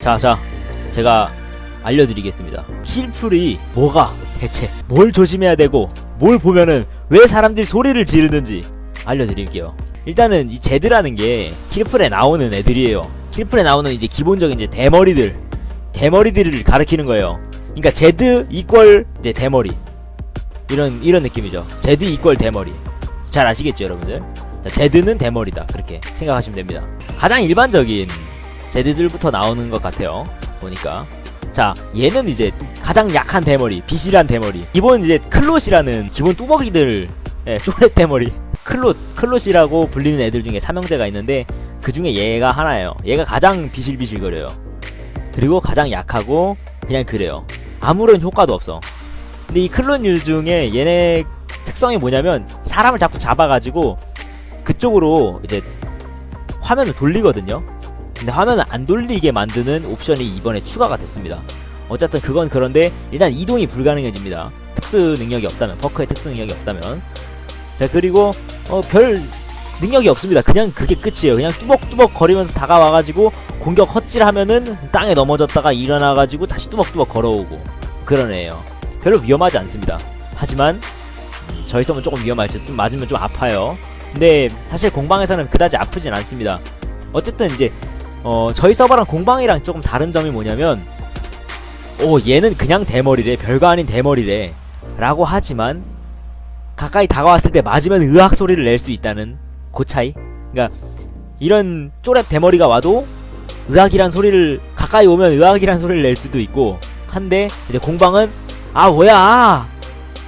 자, 자, 제가 알려드리겠습니다. 힐풀이 뭐가 대체 뭘 조심해야 되고 뭘 보면은 왜 사람들이 소리를 지르는지 알려드릴게요. 일단은 이 제드라는 게 킬풀에 나오는 애들이에요. 킬풀에 나오는 이제 기본적인 이제 대머리들, 대머리들을 가리키는 거예요. 그러니까 제드 이퀄 이제 대머리 이런 이런 느낌이죠. 제드 이퀄 대머리 잘 아시겠죠, 여러분들? 자, 제드는 대머리다 그렇게 생각하시면 됩니다. 가장 일반적인 제드들부터 나오는 것 같아요. 보니까. 자, 얘는 이제 가장 약한 대머리, 비실한 대머리. 기본 이제 클롯이라는 기본 뚜벅이들, 예, 쪼렙 대머리. 클롯, 클롯이라고 불리는 애들 중에 삼형제가 있는데, 그 중에 얘가 하나예요. 얘가 가장 비실비실거려요. 그리고 가장 약하고, 그냥 그래요. 아무런 효과도 없어. 근데 이 클론류 중에 얘네 특성이 뭐냐면, 사람을 자꾸 잡아가지고, 그쪽으로 이제 화면을 돌리거든요. 근데 화면을 안 돌리게 만드는 옵션이 이번에 추가가 됐습니다. 어쨌든 그건 그런데 일단 이동이 불가능해집니다. 특수 능력이 없다면 버커의 특수 능력이 없다면 자 그리고 어, 별 능력이 없습니다. 그냥 그게 끝이에요. 그냥 뚜벅뚜벅 거리면서 다가와가지고 공격 헛질하면은 땅에 넘어졌다가 일어나가지고 다시 뚜벅뚜벅 걸어오고 애예요. 별로 위험하지 않습니다. 하지만 음, 저희 썸은 조금 위험하죠. 좀 맞으면 좀 아파요. 근데 사실 공방에서는 그다지 아프진 않습니다. 어쨌든 이제 어, 저희 서버랑 공방이랑 조금 다른 점이 뭐냐면, 오, 얘는 그냥 대머리래, 별거 아닌 대머리래. 라고 하지만, 가까이 다가왔을 때 맞으면 으악 소리를 낼 수 있다는 그 차이? 그니까, 이런 쪼렙 대머리가 와도, 으악이란 소리를, 가까이 오면 으악이란 소리를 낼 수도 있고, 한데, 이제 공방은, 아, 뭐야!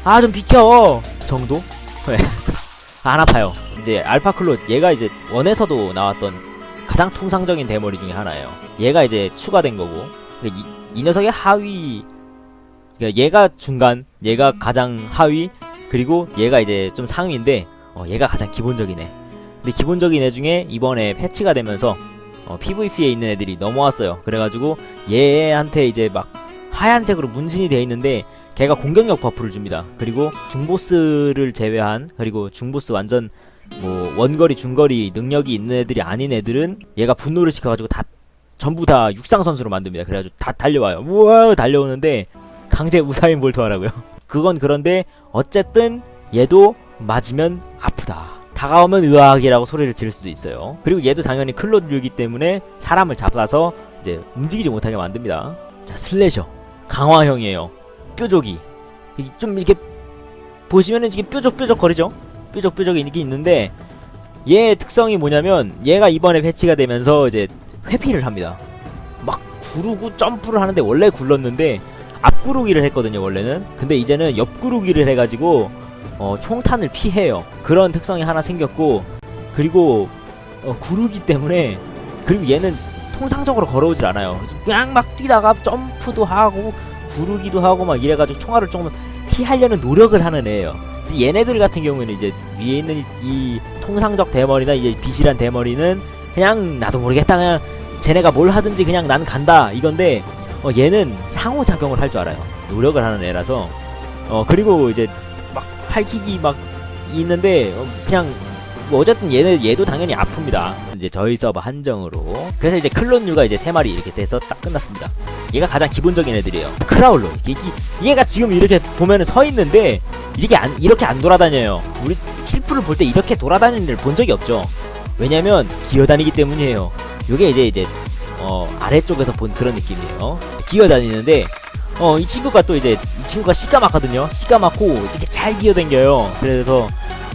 아, 좀 비켜! 정도? 네. 안 아파요. 이제 알파클롯, 얘가 이제 원에서도 나왔던 가장 통상적인 대머리 중에 하나예요. 얘가 이제 추가된 거고 이, 이 녀석의 하위 그러니까 얘가 중간, 얘가 가장 하위 그리고 얘가 이제 좀 상위인데 어, 얘가 가장 기본적인 애. 근데 기본적인 애 중에 이번에 패치가 되면서 어, PVP에 있는 애들이 넘어왔어요. 그래가지고 얘한테 이제 막 하얀색으로 문신이 되어 있는데 걔가 공격력 버프를 줍니다. 그리고 중보스를 제외한 그리고 중보스 완전 뭐 원거리 중거리 능력이 있는 애들이 아닌 애들은 얘가 분노를 시켜가지고 다 전부 다 육상 선수로 만듭니다. 그래가지고 다 달려와요. 우와 달려오는데 강제 우사인 볼트 하라고요. 그건 그런데 어쨌든 얘도 맞으면 아프다. 다가오면 의학이라고 소리를 지를 수도 있어요. 그리고 얘도 당연히 클로드류이기 때문에 사람을 잡아서 이제 움직이지 못하게 만듭니다. 자 슬래셔 강화형이에요. 뾰족이 좀 이렇게 보시면은 이게 뾰족뾰족 거리죠. 뾰족뾰족이 있긴 있는데 얘 특성이 뭐냐면 얘가 이번에 패치가 되면서 이제 회피를 합니다. 막 구르고 점프를 하는데 원래 굴렀는데 앞구르기를 했거든요 원래는. 근데 이제는 옆구르기를 해가지고 어, 총탄을 피해요. 그런 특성이 하나 생겼고 그리고 어, 구르기 때문에 그리고 얘는 통상적으로 걸어오질 않아요. 그냥 막 뛰다가 점프도 하고 구르기도 하고 막 이래가지고 총알을 조금 피하려는 노력을 하는 애예요. 얘네들 같은 경우에는 이제 위에 있는 이, 이 통상적 대머리나 이제 비실한 대머리는 그냥 나도 모르겠다 그냥 쟤네가 뭘 하든지 그냥 난 간다 이건데 어, 얘는 상호작용을 할 줄 알아요. 노력을 하는 애라서. 어 그리고 이제 막 할킥이 막 있는데 어, 그냥 뭐 어쨌든 얘는 얘도 당연히 아픕니다 이제 저희 서버 한정으로 그래서 이제 클론류가 이제 세 마리 이렇게 돼서 딱 끝났습니다 얘가 가장 기본적인 애들이에요 크라울러 얘, 얘가 지금 이렇게 보면은 서 있는데 이렇게 안 이렇게 안 돌아다녀요. 우리 킬프를 볼 때 이렇게 돌아다니는 애를 본 적이 없죠. 왜냐면 기어다니기 때문이에요. 요게 이제 이제 어 아래쪽에서 본 그런 느낌이에요. 기어다니는데 어 이 친구가 또 이제 이 친구가. 씨가 막고 이렇게 잘 기어댕겨요. 그래서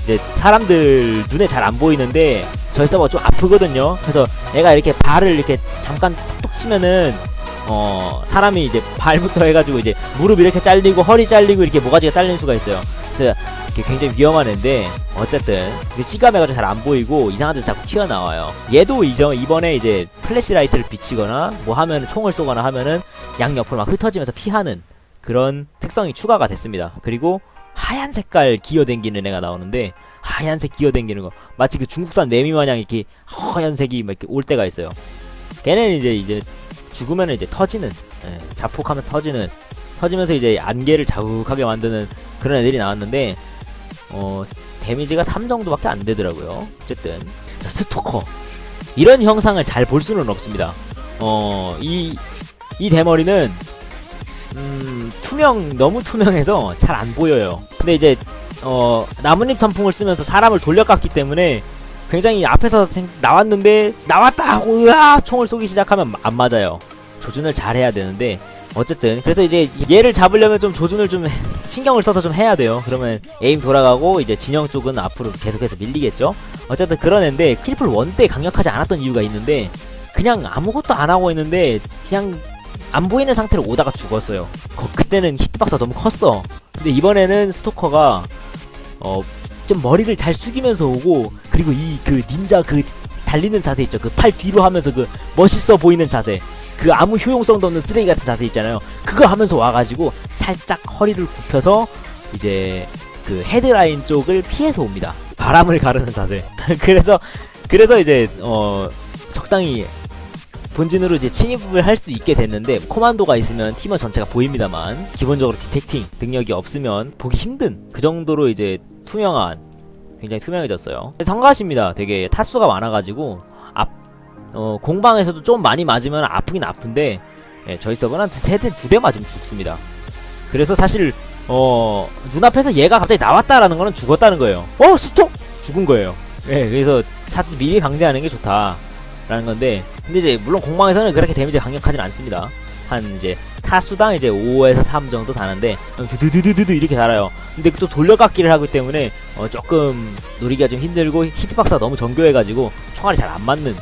이제 사람들 눈에 잘 안 보이는데 저희 서버 좀 아프거든요. 그래서 얘가 이렇게 발을 이렇게 잠깐 톡톡 치면은 어 사람이 이제 발부터 해가지고 이제 무릎 이렇게 잘리고 허리 잘리고 이렇게 모가지가 잘리는 수가 있어요. 그래서 굉장히 위험한 애인데 어쨌든 시감해가지고 잘 안 보이고 이상한 데서 자꾸 튀어나와요. 얘도 이제 이번에 이제 플래시라이트를 비치거나 뭐 하면 총을 쏘거나 하면은 양 옆으로 막 흩어지면서 피하는 그런 특성이 추가가 됐습니다. 그리고 하얀 색깔 기어댕기는 애가 나오는데 하얀색 기어댕기는 거 마치 그 중국산 매미 마냥 이렇게 하얀색이 막 이렇게 올 때가 있어요. 걔는 이제 이제 죽으면 이제 터지는 예, 자폭하면 터지는 터지면서 이제 안개를 자욱하게 만드는 그런 애들이 나왔는데 어 데미지가 3 정도밖에 안 되더라고요. 어쨌든 자 스토커 이런 형상을 잘 볼 수는 없습니다. 어, 이, 이 대머리는, 음, 투명, 너무 투명해서 잘 안 보여요. 근데 이제, 어, 나뭇잎 선풍을 쓰면서 사람을 돌려깎기 때문에 굉장히 앞에서 생- 나왔는데, 나왔다 하고, 으아! 총을 쏘기 시작하면 안 맞아요. 조준을 잘 해야 되는데, 어쨌든, 그래서 이제 얘를 잡으려면 좀 조준을 좀 신경을 써서 좀 해야 돼요. 그러면 에임 돌아가고, 이제 진영 쪽은 앞으로 계속해서 밀리겠죠? 어쨌든 그런 애인데, 킬풀 원 때 강력하지 않았던 이유가 있는데, 그냥 아무것도 안 하고 있는데 그냥 안 보이는 상태로 오다가 죽었어요. 거- 그때는 히트박스가 너무 컸어. 근데 이번에는 스토커가 어 좀 머리를 잘 숙이면서 오고 그리고 이 그 닌자 그 달리는 자세 있죠. 그 팔 뒤로 하면서 그 멋있어 보이는 자세. 그 아무 효용성도 없는 쓰레기 같은 자세 있잖아요. 그거 하면서 와가지고 살짝 허리를 굽혀서 이제 그 헤드라인 쪽을 피해서 옵니다. 바람을 가르는 자세. 그래서 그래서 이제 어 적당히 본진으로 이제 침입을 할 수 있게 됐는데 코만도가 있으면 팀원 전체가 보입니다만 기본적으로 디텍팅 능력이 없으면 보기 힘든 그 정도로 이제 투명한 굉장히 투명해졌어요. 성가십니다. 되게 타수가 많아가지고 앞 어, 공방에서도 좀 많이 맞으면 아프긴 아픈데 예, 저희 서버는 한세대 두 대 맞으면 죽습니다. 그래서 사실 어 눈앞에서 얘가 갑자기 나왔다라는 거는 죽었다는 거예요. 어 스톱 죽은 거예요. 예, 그래서 사 미리 방지하는 게 좋다. 라는 건데 근데 이제 물론 공방에서는 그렇게 데미지가 강력하진 않습니다. 한 이제 타수당 이제 5에서 3 정도 다는데 두두두두두 이렇게 달아요. 근데 또 돌려깎기를 하기 때문에 어 조금 노리기가 좀 힘들고 히트박스가 너무 정교해가지고 총알이 잘 안 맞는.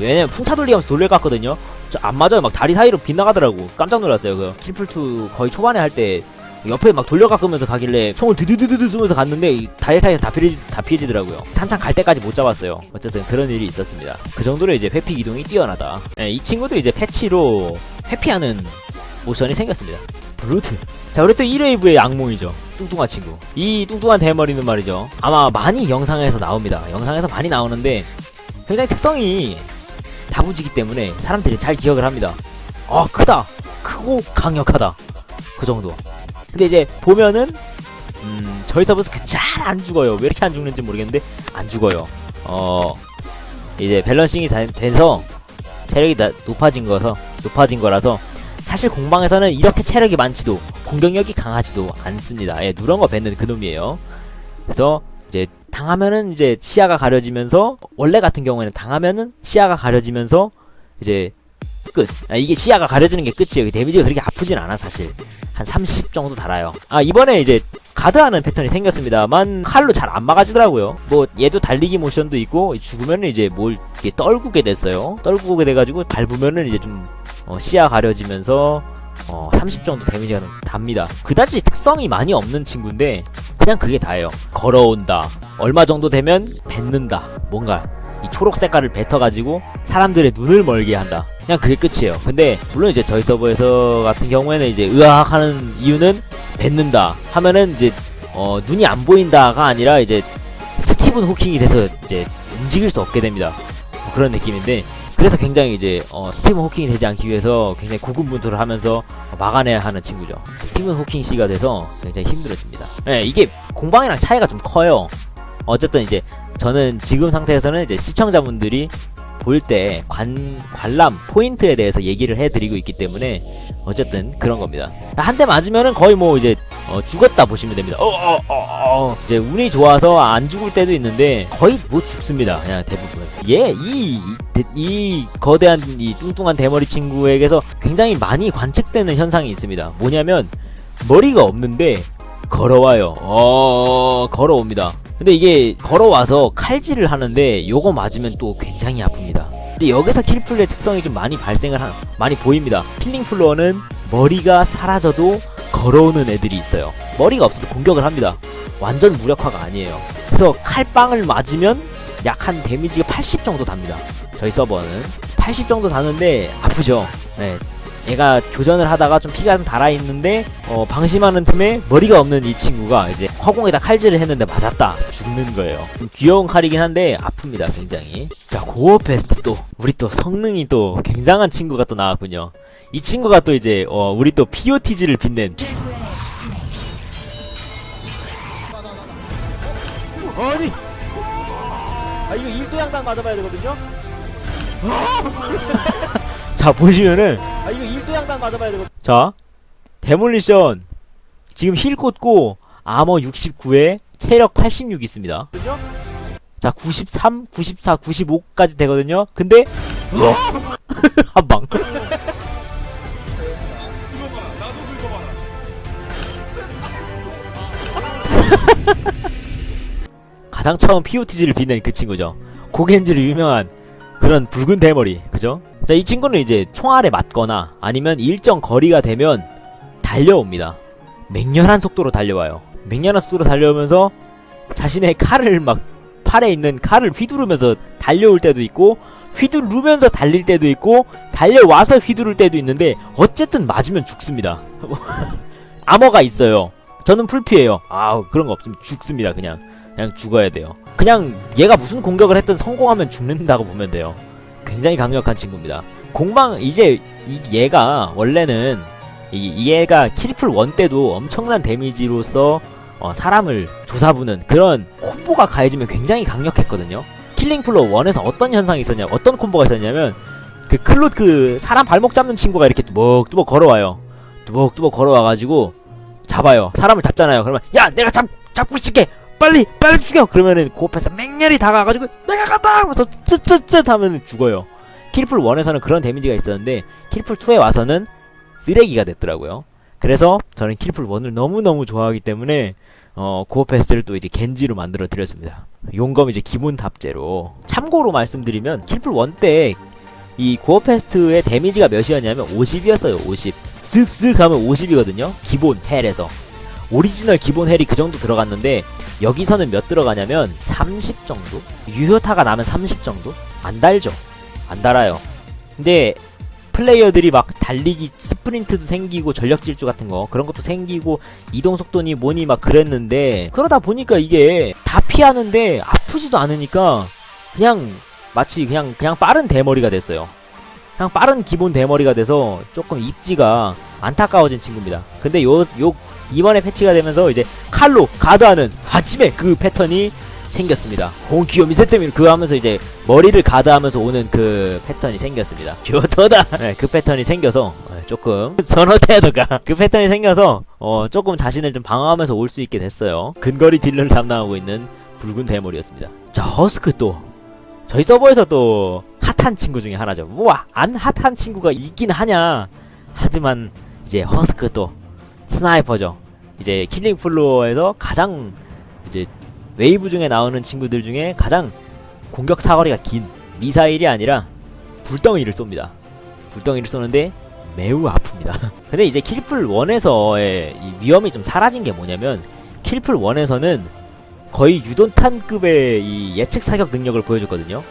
왜냐면 풍타 돌리면서 돌려깎거든요. 저안 맞아요. 막 다리 사이로 빗나가더라고. 깜짝 놀랐어요. 그 킬풀2 거의 초반에 할 때 옆에 막 돌려깎으면서 가길래 총을 드드드드드 쏘면서 갔는데 사이에 다 피해지, 다 피해지더라고요. 한참 갈 때까지 못 잡았어요. 어쨌든 그런 일이 있었습니다. 그 정도로 이제 회피 기동이 뛰어나다. 예, 이 친구도 이제 패치로 회피하는 모션이 생겼습니다. 브루트. 자, 우리 또 1웨이브의 악몽이죠. 뚱뚱한 친구. 이 뚱뚱한 대머리는 말이죠. 아마 많이 영상에서 나옵니다. 영상에서 많이 나오는데 굉장히 특성이 다부지기 때문에 사람들이 잘 기억을 합니다. 아, 크다. 크고 강력하다. 그 정도. 근데 이제 보면은 음, 저희 서버에서 잘안 죽어요. 왜 이렇게 안 죽는지 모르겠는데 안 죽어요. 어 이제 밸런싱이 다- 돼서 체력이 나- 높아진 거서 높아진 거라서 사실 공방에서는 이렇게 체력이 많지도 공격력이 강하지도 않습니다. 예, 누런 거 뱉는 그놈이에요. 그래서 이제 당하면은 이제 시야가 가려지면서 원래 같은 경우에는 당하면은 시야가 가려지면서 이제 끝. 아, 이게 시야가 가려지는 게 끝이에요. 데미지가 그렇게 아프진 않아 사실. 한 30 정도 달아요. 아 이번에 이제 가드하는 패턴이 생겼습니다만 칼로 잘 안 막아지더라고요. 뭐 얘도 달리기 모션도 있고 죽으면은 이제 뭘 이렇게 떨구게 됐어요. 떨구게 돼가지고 밟으면은 이제 좀 어, 시야 가려지면서 어, 30 정도 데미지가 좀 답니다. 그다지 특성이 많이 없는 친구인데 그냥 그게 다예요. 걸어온다. 얼마 정도 되면 뱉는다. 뭔가 이 초록 색깔을 뱉어가지고 사람들의 눈을 멀게 한다. 그냥 그게 끝이에요. 근데 물론 이제 저희 서버에서 같은 경우에는 이제 으악 하는 이유는 뱉는다 하면은 이제 어 눈이 안 보인다가 아니라 이제 스티븐 호킹이 돼서 이제 움직일 수 없게 됩니다. 뭐 그런 느낌인데 그래서 굉장히 이제 어 스티븐 호킹이 되지 않기 위해서 굉장히 고군분투를 하면서 막아내야 하는 친구죠. 스티븐 호킹 씨가 돼서 굉장히 힘들어집니다. 네, 이게 공방이랑 차이가 좀 커요. 어쨌든 이제 저는 지금 상태에서는 이제 시청자분들이 볼 때 관, 관람, 포인트에 대해서 얘기를 해드리고 있기 때문에 어쨌든 그런 겁니다. 한 대 맞으면은 거의 뭐 이제 어, 죽었다 보시면 됩니다. 어, 어, 어, 어. 이제 운이 좋아서 안 죽을 때도 있는데 거의 못 죽습니다. 그냥 대부분. 얘, 이, 이, 이 거대한 이 뚱뚱한 대머리 친구에게서 굉장히 많이 관측되는 현상이 있습니다. 뭐냐면 머리가 없는데 걸어와요. 어, 걸어옵니다. 근데 이게 걸어와서 칼질을 하는데 요거 맞으면 또 굉장히 아픕니다. 근데 여기서 킬플레의 특성이 좀 많이 발생을 한, 많이 보입니다. 킬링 플로어는 머리가 사라져도 걸어오는 애들이 있어요. 머리가 없어도 공격을 합니다. 완전 무력화가 아니에요. 그래서 칼빵을 맞으면 약 한 데미지가 80 정도 답니다. 저희 서버는 80 정도 다는데 아프죠. 네, 얘가 교전을 하다가 좀 피가 좀 달아있는데 어, 방심하는 틈에 머리가 없는 이 친구가 이제 허공에다 칼질을 했는데 맞았다. 죽는 거예요. 좀 귀여운 칼이긴 한데 아픕니다 굉장히. 자 고어 베스트 또 우리 또 성능이 또 굉장한 친구가 또 나왔군요. 이 친구가 또 이제 어, 우리 또 POTG를 빛낸. 아니! 아 이거 일도양당 맞아봐야 되거든요 자자 보시면은 아 이거 1도 양당 맞아봐야 되고 자 데몰리션 지금 힐 꽂고 아머 69에 체력 86 있습니다 그죠? 자 93, 94, 95까지 되거든요 근데 한방. 나도 긁어봐라. 가장 처음 POTG를 빛낸 그 친구죠. 고겐지로 유명한 그런 붉은 대머리, 그죠? 자, 이 친구는 이제 총알에 맞거나 아니면 일정 거리가 되면 달려옵니다. 맹렬한 속도로 달려와요. 맹렬한 속도로 달려오면서 자신의 칼을 막 팔에 있는 칼을 휘두르면서 달려올 때도 있고 휘두르면서 달릴 때도 있고 달려와서 휘두를 때도 있는데 어쨌든 맞으면 죽습니다. 암호가 있어요. 저는 풀피해요. 아 그런 거 없으면 죽습니다. 그냥 그냥 죽어야 돼요. 그냥 얘가 무슨 공격을 했든 성공하면 죽는다고 보면 돼요. 굉장히 강력한 친구입니다. 공방 이제 이 얘가 원래는 이, 이 얘가 킬풀 원 때도 엄청난 데미지로서 어, 사람을 조사부는 그런 콤보가 가해지면 굉장히 강력했거든요. 킬링 플로 1에서 어떤 현상이 있었냐, 어떤 콤보가 있었냐면 그 클롯 그 사람 발목 잡는 친구가 이렇게 뚜벅뚜벅 걸어와요. 뚜벅뚜벅 걸어와가지고 잡아요. 사람을 잡잖아요. 그러면 야 내가 잡 잡고 있을게. 빨리 빨리 죽여. 그러면은 그 앞에서 맹렬히 다가가가지고 내가 간다. 하면서 쯧쯧쯧 하면 죽어요. 킬풀 1에서는 그런 데미지가 있었는데 킬풀 2에 와서는 쓰레기가 됐더라고요. 그래서 저는 킬풀 1을 너무너무 좋아하기 때문에 어, 고어패스를 또 이제 겐지로 만들어 드렸습니다. 용검 이제 기본 탑재로. 참고로 말씀드리면 킬풀 1때 이 고어패스트의 데미지가 몇이었냐면 50이었어요. 50. 쓱쓱 하면 50이거든요. 기본 헬에서. 오리지널 기본 헬이 그 정도 들어갔는데 여기서는 몇 들어가냐면 30 정도? 유효타가 나면 30 정도? 안 달죠. 안 달아요. 근데 플레이어들이 막 달리기 스프린트도 생기고 전력 질주 같은 거 그런 것도 생기고 이동 속도니 뭐니 막 그랬는데 그러다 보니까 이게 다 피하는데 아프지도 않으니까 그냥 마치 그냥 그냥 빠른 대머리가 됐어요. 그냥 빠른 기본 대머리가 돼서 조금 입지가 안타까워진 친구입니다. 근데 요 요 이번에 패치가 되면서 이제 칼로 가드하는 하지메 그 패턴이 생겼습니다. 홍키요미 세테미 그거 하면서 이제 머리를 가드하면서 오는 그 패턴이 생겼습니다. 교토다. 네, 그 패턴이 생겨서 네, 조금 선호태도가 그 패턴이 생겨서 어 조금 자신을 좀 방어하면서 올 수 있게 됐어요. 근거리 딜러를 담당하고 있는 붉은 대머리였습니다. 자 허스크 또 저희 서버에서 또 핫한 친구 중에 하나죠. 뭐안 핫한 친구가 있긴 하냐. 하지만 이제 허스크 또 스나이퍼죠. 이제 킬링 플로어에서 가장 이제 웨이브 중에 나오는 친구들 중에 가장 공격 사거리가 긴 미사일이 아니라 불덩이를 쏩니다. 불덩이를 쏘는데 매우 아픕니다. 근데 이제 킬풀 1에서의 이 위험이 좀 사라진 게 뭐냐면 킬풀 1에서는 거의 유돈탄급의 이 예측 사격 능력을 보여줬거든요.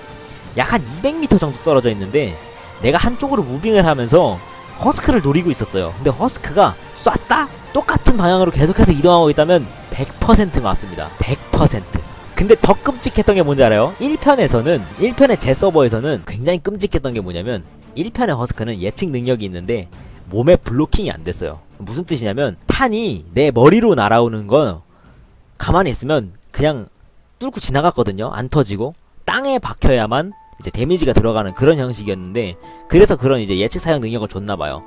약 한 200m 정도 떨어져 있는데 내가 한쪽으로 무빙을 하면서 허스크를 노리고 있었어요. 근데 허스크가 쐈다? 똑같은 방향으로 계속해서 이동하고 있다면 100% 맞습니다. 100%. 근데 더 끔찍했던 게 뭔지 알아요? 1편에서는 1편의 제 서버에서는 굉장히 끔찍했던 게 뭐냐면 1편의 허스크는 예측 능력이 있는데 몸에 블로킹이 안 됐어요. 무슨 뜻이냐면 탄이 내 머리로 날아오는 거 가만히 있으면 그냥 뚫고 지나갔거든요. 안 터지고 땅에 박혀야만 이제 데미지가 들어가는 그런 형식이었는데 그래서 그런 이제 예측 사격 능력을 줬나 봐요.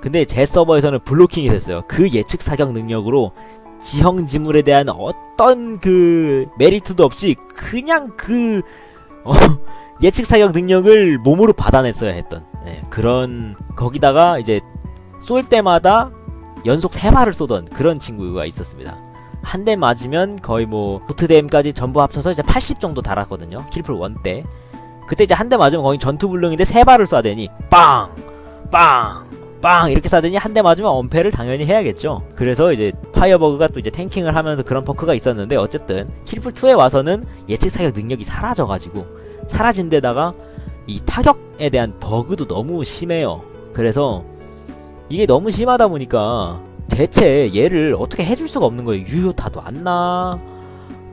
근데 제 서버에서는 블로킹이 됐어요. 그 예측 사격 능력으로 지형 지물에 대한 어떤 그 메리트도 없이 그냥 그 어, 예측 사격 능력을 몸으로 받아냈어야 했던 예, 그런 거기다가 이제 쏠 때마다 연속 세 발을 쏘던 그런 친구가 있었습니다. 한 대 맞으면 거의 뭐 보트댐까지 전부 합쳐서 이제 80 정도 달았거든요. 킬풀 1 때. 그때 이제 한 대 맞으면 거의 전투 불능인데 세 발을 쏴대니 빵! 빵! 빵! 이렇게 쏴대니 한 대 맞으면 엄폐를 당연히 해야겠죠. 그래서 이제 파이어버그가 또 이제 탱킹을 하면서 그런 퍼크가 있었는데 어쨌든 킬풀 2에 와서는 예측 사격 능력이 사라져가지고 사라진 데다가 이 타격에 대한 버그도 너무 심해요. 그래서 이게 너무 심하다 보니까 대체 얘를 어떻게 해줄 수가 없는 거예요. 유효타도 안 나.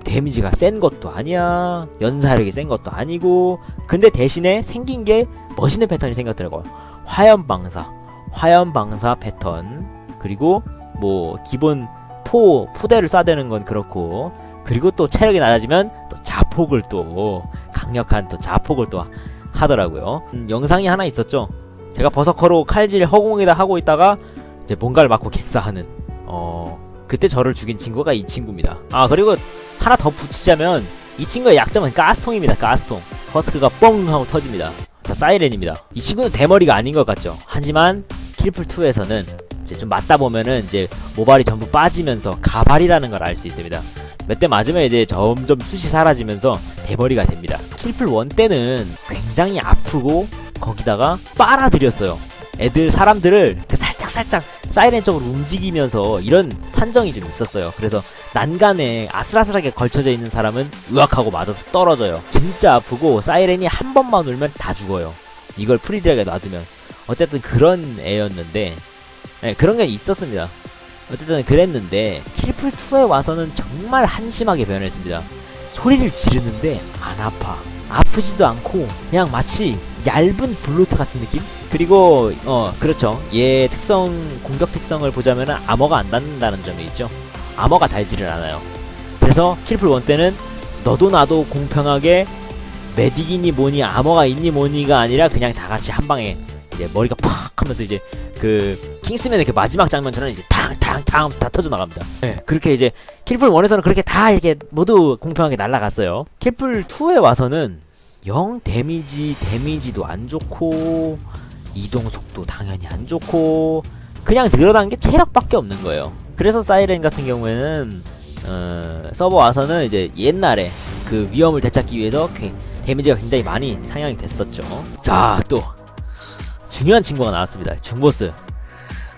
데미지가 센 것도 아니야. 연사력이 센 것도 아니고. 근데 대신에 생긴 게 멋있는 패턴이 생겼더라고요. 화염 방사. 화염 방사 패턴. 그리고 뭐 기본 포 포대를 쏴대는 건 그렇고. 그리고 또 체력이 낮아지면 또 자폭을 또 강력한 또 자폭을 또 하더라고요. 음, 영상이 하나 있었죠. 제가 버서커로 칼질 허공에다 하고 있다가 이제 뭔가를 맞고 객사하는 어 그때 저를 죽인 친구가 이 친구입니다. 아 그리고 하나 더 붙이자면 이 친구의 약점은 가스통입니다. 가스통. 허스크가 뻥 하고 터집니다. 자 사이렌입니다. 이 친구는 대머리가 아닌 것 같죠. 하지만 킬풀 2에서는 이제 좀 맞다 보면은 이제 모발이 전부 빠지면서 가발이라는 걸 알 수 있습니다. 몇 대 맞으면 이제 점점 숱이 사라지면서 대머리가 됩니다. 킬풀 1 때는 굉장히 아프고 거기다가 빨아들였어요. 애들 사람들을 살짝 살짝 사이렌 쪽으로 움직이면서 이런 판정이 좀 있었어요. 그래서 난간에 아슬아슬하게 걸쳐져 있는 사람은 으악하고 맞아서 떨어져요. 진짜 아프고 사이렌이 한 번만 울면 다 죽어요. 이걸 프리드에게 놔두면 어쨌든 그런 애였는데 네, 그런 게 있었습니다. 어쨌든 그랬는데 킬풀 2에 와서는 정말 한심하게 변했습니다. 소리를 지르는데 안 아파. 아프지도 않고 그냥 마치 얇은 블루트 같은 느낌? 그리고 어 그렇죠. 얘 특성 공격 특성을 보자면은 암호가 안 닿는다는 점이 있죠. 암호가 달지를 않아요. 그래서 킬풀 1 때는 너도 나도 공평하게 메딕이니 뭐니 암호가 있니 뭐니가 아니라 그냥 다 같이 한 방에 이제 머리가 팍 하면서 이제 그 킹스맨의 그 마지막 장면처럼 이제 탕탕탕 다 터져 나갑니다. 네, 그렇게 이제 킬풀 1에서는 그렇게 다 이렇게 모두 공평하게 날아갔어요. 킬풀 2에 와서는 영 데미지 데미지도 안 좋고 이동 속도 당연히 안 좋고 그냥 늘어난 게 체력밖에 없는 거예요. 그래서 사이렌 같은 경우에는 어, 서버 와서는 이제 옛날에 그 위험을 되찾기 위해서 그 데미지가 굉장히 많이 상향이 됐었죠. 자, 또 중요한 친구가 나왔습니다. 중보스.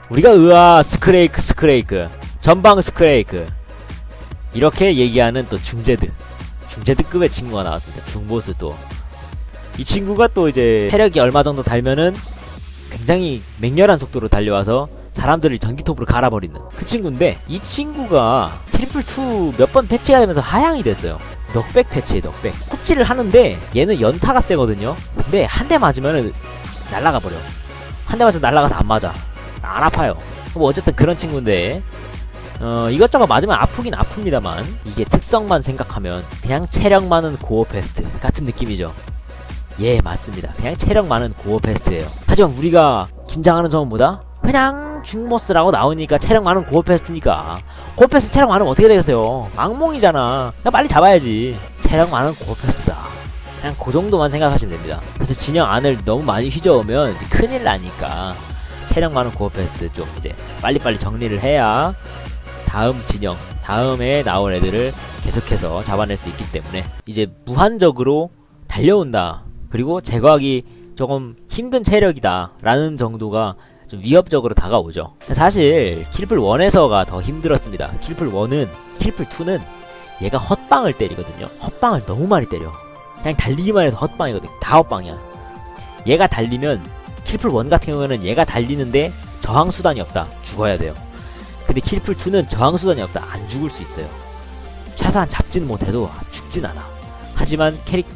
우리가 으아 스크레이크 스크레이크 전방 스크레이크 이렇게 얘기하는 또 중제드 중제드급의 친구가 나왔습니다. 중보스 또 이 친구가 또 이제 체력이 얼마 정도 달면은 굉장히 맹렬한 속도로 달려와서 사람들을 전기톱으로 갈아버리는 그 친구인데 이 친구가 트리플 2 몇 번 패치가 되면서 하향이 됐어요. 넉백 패치에 넉백. 섭지를 하는데 얘는 연타가 세거든요. 근데 한 대 맞으면은 날아가 버려. 한 대 맞으면 날아가서 안 맞아. 안 아파요. 뭐 어쨌든 그런 친구인데 어 이것저것 맞으면 아프긴 아픕니다만 이게 특성만 생각하면 그냥 체력 많은 고어 패스트 같은 느낌이죠. 예 맞습니다. 그냥 체력 많은 고어 패스트예요. 하지만 우리가 긴장하는 점은 뭐다? 그냥 중모스라고 나오니까 체력 많은 고어 패스트니까 고어 패스트 체력 많으면 어떻게 되겠어요? 악몽이잖아. 그냥 빨리 잡아야지. 체력 많은 고어 패스트다. 그냥 그 정도만 생각하시면 됩니다. 그래서 진영 안을 너무 많이 휘저으면 큰일 나니까 체력 많은 고어 패스트 좀 이제 빨리빨리 정리를 해야 다음 진영, 다음에 나올 애들을 계속해서 잡아낼 수 있기 때문에 이제 무한적으로 달려온다. 그리고 제거하기 조금 힘든 체력이다. 라는 정도가 좀 위협적으로 다가오죠. 사실 킬풀 1에서가 더 힘들었습니다. 킬풀 1은, 킬풀 2는 얘가 헛방을 때리거든요. 헛방을 너무 많이 때려. 그냥 달리기만 해도 헛방이거든. 다 헛방이야. 얘가 달리면 킬풀 1 같은 경우에는 얘가 달리는데 저항 수단이 없다. 죽어야 돼요. 근데 킬풀 2는 저항 수단이 없다. 안 죽을 수 있어요. 최소한 잡지는 못해도 죽진 않아. 하지만 캐릭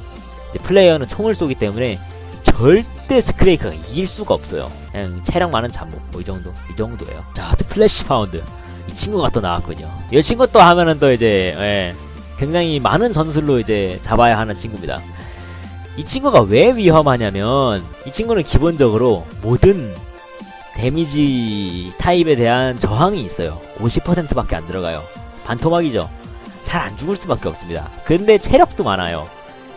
플레이어는 총을 쏘기 때문에 절대 스크레이크가 이길 수가 없어요. 그냥 체력 많은 잠복 뭐 이 정도 이 정도예요. 자, 또 플래시 파운드 이 친구가 또 나왔군요. 이 친구 또 하면은 또 이제 예, 굉장히 많은 전술로 이제 잡아야 하는 친구입니다. 이 친구가 왜 위험하냐면 이 친구는 기본적으로 모든 데미지 타입에 대한 저항이 있어요. 50%밖에 안 들어가요. 반토막이죠. 잘 안 죽을 수밖에 없습니다. 근데 체력도 많아요.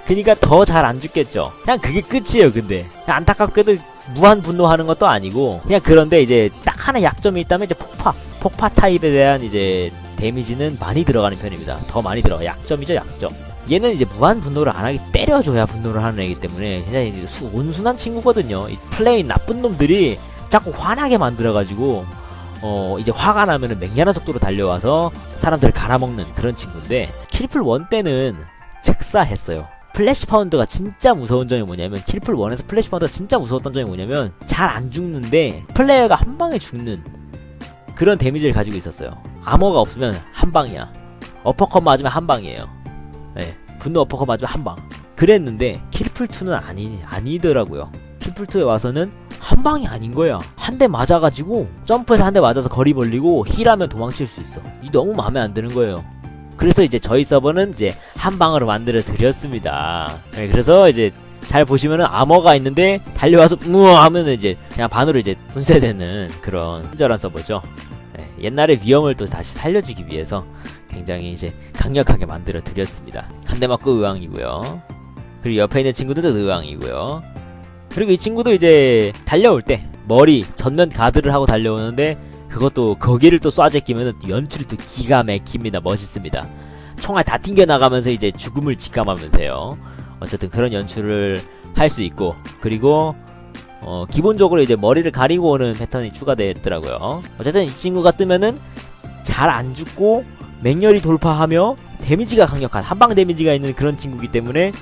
그니까 더 잘 안 죽겠죠. 그냥 그게 끝이에요, 근데. 안타깝게도 무한 분노하는 것도 아니고, 그냥 그런데 이제 딱 하나 약점이 있다면 이제 폭파. 폭파 타입에 대한 이제 데미지는 많이 들어가는 편입니다. 더 많이 들어가. 약점이죠, 약점. 얘는 이제 무한 분노를 안 하게 때려줘야 분노를 하는 애기 때문에 굉장히 이제 수, 온순한 친구거든요. 이 플레이 나쁜 놈들이 자꾸 화나게 만들어가지고, 어, 이제 화가 나면은 맹렬한 속도로 달려와서 사람들을 갈아먹는 그런 친구인데, 킬풀 1 때는 즉사했어요. 플래시 파운드가 진짜 무서운 점이 뭐냐면 킬풀 1에서 플래시 파운드가 진짜 무서웠던 점이 뭐냐면 잘 안 죽는데 플레이어가 한 방에 죽는 그런 데미지를 가지고 있었어요. 암호가 없으면 한 방이야. 어퍼컷 맞으면 한 방이에요. 네, 분노 어퍼컷 맞으면 한 방. 그랬는데 킬풀 2는 아니 아니더라고요. 킬풀 2에 와서는 한 방이 아닌 거야. 한 대 맞아가지고 점프해서 한 대 맞아서 거리 벌리고 힐하면 도망칠 수 있어. 이 너무 마음에 안 드는 거예요. 그래서 이제 저희 서버는 이제 한 방으로 만들어 드렸습니다. 네, 그래서 이제 잘 보시면은 암호가 있는데 달려와서 우와 하면은 이제 그냥 반으로 이제 분쇄되는 그런 친절한 서버죠. 네, 옛날의 위험을 또 다시 살려주기 위해서 굉장히 이제 강력하게 만들어 드렸습니다. 한 대 맞고 의왕이고요. 그리고 옆에 있는 친구들도 의왕이고요. 그리고 이 친구도 이제 달려올 때 머리 전면 가드를 하고 달려오는데 그것도 거기를 또 쏴제끼면 연출이 또 기가 막힙니다. 멋있습니다. 총알 다 튕겨 나가면서 이제 죽음을 직감하면 돼요. 어쨌든 그런 연출을 할 수 있고 그리고 어 기본적으로 이제 머리를 가리고 오는 패턴이 추가됐더라고요. 어쨌든 이 친구가 뜨면은 잘 안 죽고 맹렬히 돌파하며 데미지가 강력한 한방 데미지가 있는 그런 친구기 때문에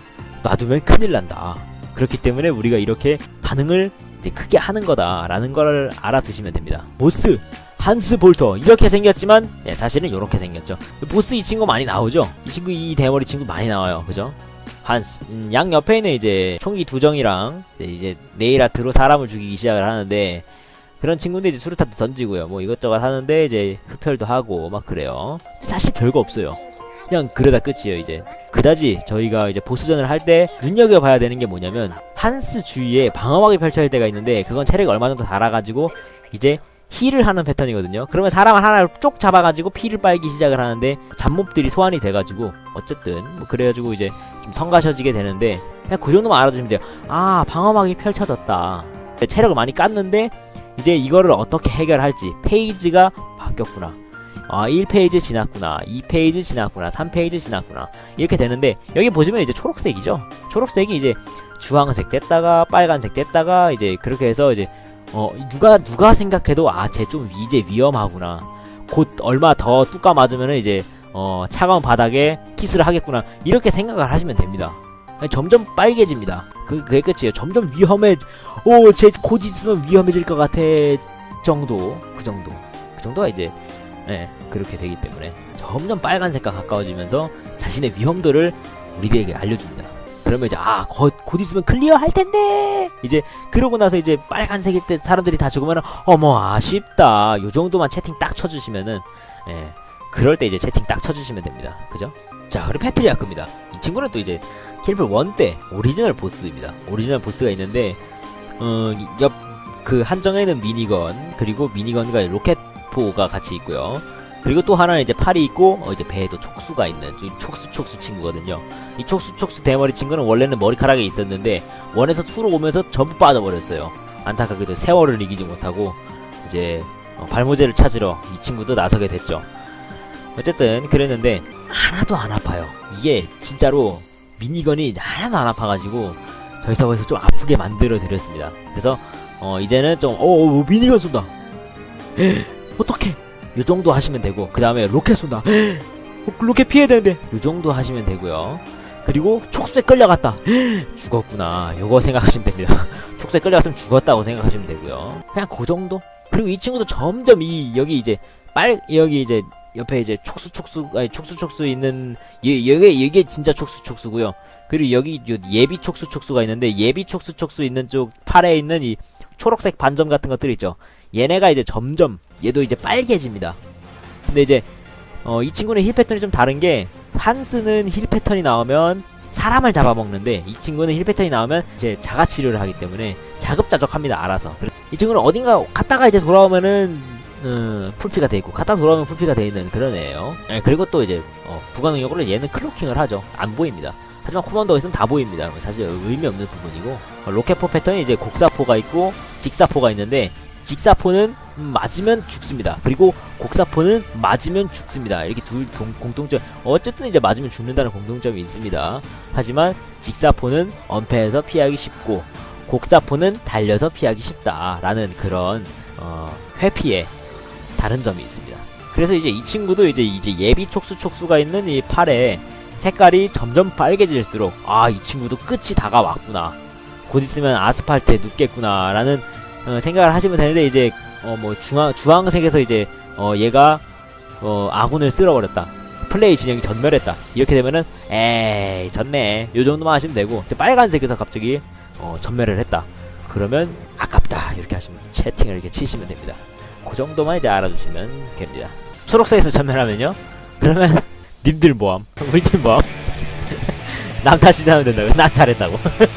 놔두면 큰일 난다. 그렇기 때문에 우리가 이렇게 반응을 크게 하는 거다라는 걸 알아두시면 됩니다. 보스 한스 볼터 이렇게 생겼지만 예, 사실은 이렇게 생겼죠. 보스 이 친구 많이 나오죠. 이 친구 이 대머리 친구 많이 나와요. 그죠? 한스 음, 양 옆에는 이제 총기 두 정이랑 이제, 이제 네일 아트로 사람을 죽이기 시작을 하는데 그런 친구인데 이제 수류탄도 던지고요. 뭐 이것저것 하는데 이제 흡혈도 하고 막 그래요. 사실 별거 없어요. 그냥 그러다 끝이에요 이제 그다지 저희가 이제 보스전을 할 때 눈여겨봐야 되는 게 뭐냐면 한스 주위에 방어막이 펼쳐질 때가 있는데 그건 체력 얼마 정도 달아가지고 이제 힐을 하는 패턴이거든요 그러면 사람을 하나를 쪽 잡아가지고 피를 빨기 시작을 하는데 잡몹들이 소환이 돼가지고 어쨌든 뭐 그래가지고 이제 좀 성가셔지게 되는데 그냥 그 정도만 알아두시면 돼요. 아 방어막이 펼쳐졌다. 체력을 많이 깠는데 이제 이거를 어떻게 해결할지 페이지가 바뀌었구나. 아 1페이지 지났구나. 2페이지 지났구나. 3페이지 지났구나. 이렇게 되는데 여기 보시면 이제 초록색이죠? 초록색이 이제 주황색 됐다가 빨간색 됐다가 이제 그렇게 해서 이제 어 누가 누가 생각해도 아 쟤 좀 이제 위험하구나. 곧 얼마 더 뚜까 맞으면은 이제 어 차가운 바닥에 키스를 하겠구나 이렇게 생각을 하시면 됩니다 점점 빨개집니다 그, 그게 끝이에요 점점 위험해 오쟤 곧 있으면 위험해질 것 같아 정도 그 정도 그 정도가 이제 예, 그렇게 되기 때문에 점점 빨간색과 가까워지면서 자신의 위험도를 우리들에게 알려줍니다. 그러면 이제 아, 곧, 곧 있으면 클리어 할 텐데. 이제 그러고 나서 이제 빨간색일 때 사람들이 다 죽으면 어머 아쉽다. 요 정도만 채팅 딱 쳐주시면은 예, 그럴 때 이제 채팅 딱 쳐주시면 됩니다. 그죠? 자, 그리고 패트리아크입니다. 이 친구는 또 이제 킬플 1 때 오리지널 보스입니다. 오리지널 보스가 있는데 어, 옆 그 한정에는 미니건 그리고 미니건과 로켓포가 같이 있고요. 그리고 또 하나는 이제 팔이 있고 어 이제 배에도 촉수가 있는 좀 촉수 촉수 친구거든요. 이 촉수 촉수 대머리 친구는 원래는 머리카락에 있었는데 원에서 투로 오면서 전부 빠져버렸어요. 안타깝게도 세월을 이기지 못하고 이제 어, 발모제를 찾으러 이 친구도 나서게 됐죠. 어쨌든 그랬는데 하나도 안 아파요. 이게 진짜로 미니건이 하나도 안 아파가지고 저희 서버에서 좀 아프게 만들어 드렸습니다. 그래서 어 이제는 좀 어, 어 미니건 쏜다. 어떻게? 요 정도 하시면 되고 그 다음에 로켓 쏜다. 어, 로켓 피해야 되는데 요 정도 하시면 되고요. 그리고 촉수에 끌려갔다. 죽었구나. 요거 생각하시면 됩니다. 촉수에 끌려갔으면 죽었다고 생각하시면 되고요. 그냥 그 정도. 그리고 이 친구도 점점 이 여기 이제 빨 여기 이제 옆에 이제 촉수 촉수 아니 촉수 촉수 있는 예, 여기 이게 진짜 촉수 촉수고요. 그리고 여기 요 예비 촉수 촉수가 있는데 예비 촉수 촉수 있는 쪽 팔에 있는 이 초록색 반점 같은 것들 있죠. 얘네가 이제 점점 얘도 이제 빨개집니다. 근데 이제 어, 이 친구는 힐 패턴이 좀 다른 게 한스는 힐 패턴이 나오면 사람을 잡아먹는데 이 친구는 힐 패턴이 나오면 이제 자가 치료를 하기 때문에 자급자족합니다. 알아서. 이 친구는 어딘가 갔다가 이제 돌아오면은 음, 풀피가 돼 있고 갔다 돌아오면 풀피가 돼 있는 그런 애예요. 예, 그리고 또 이제 어, 부가 능력으로 얘는 클로킹을 하죠. 안 보입니다. 하지만 코만도가 있으면 다 보입니다. 사실 의미 없는 부분이고 어, 로켓포 패턴이 이제 곡사포가 있고 직사포가 있는데 직사포는 맞으면 죽습니다. 그리고 곡사포는 맞으면 죽습니다. 이렇게 둘 동, 공통점 어쨌든 이제 맞으면 죽는다는 공통점이 있습니다. 하지만 직사포는 언패해서 피하기 쉽고 곡사포는 달려서 피하기 쉽다라는 그런 어, 회피의 다른 점이 있습니다. 그래서 이제 이 친구도 이제 이제 예비 촉수 촉수가 있는 이 팔에 색깔이 점점 빨개질수록 아 이 친구도 끝이 다가왔구나. 곧 있으면 아스팔트에 눕겠구나라는 어, 생각을 하시면 되는데 이제 어 뭐 중앙 주황색에서 이제 어 얘가 어 아군을 쓸어버렸다. 플레이 진영이 전멸했다. 이렇게 되면은 에이 졌네. 요 정도만 하시면 되고 빨간색에서 갑자기 어 전멸을 했다. 그러면 아깝다. 이렇게 하시면 채팅을 이렇게 치시면 됩니다. 그 정도만 이제 알아두시면 됩니다. 초록색에서 전멸하면요. 그러면 님들 모함, 우리 팀 모함. 남 탓이지 않으면 된다고. 난 잘했다고.